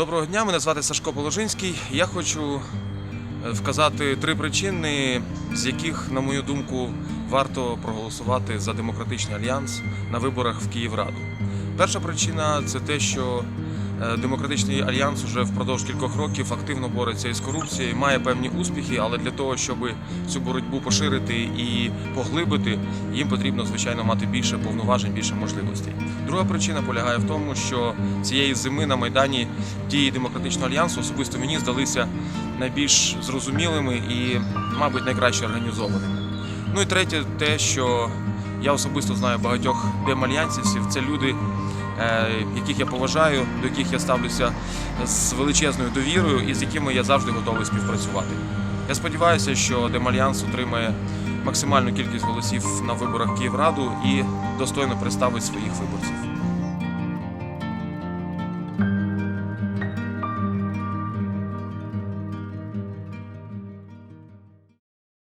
Доброго дня, мене звати Сашко Положинський. Я хочу е, вказати три причини, з яких, на мою думку, варто проголосувати за демократичний альянс на виборах в Київраду. Перша причина це те, що е, демократичний альянс вже впродовж кількох років активно бореться із корупцією, має певні успіхи, але для того, щоб цю боротьбу поширити і поглибити, їм потрібно звичайно мати більше повноважень, більше можливостей. Друга причина полягає в тому, що цієї зими на майдані дії демократичного альянсу особисто мені здалися найбільш зрозумілими і, мабуть, найкраще організованими. Ну і третє, те, що я особисто знаю багатьох демальянсівців, це люди, е, яких я поважаю, до яких я ставлюся з величезною довірою і з якими я завжди готовий співпрацювати. Я сподіваюся, що Демальянс отримає максимальну кількість голосів на виборах Київраду і достойно представить своїх виборців.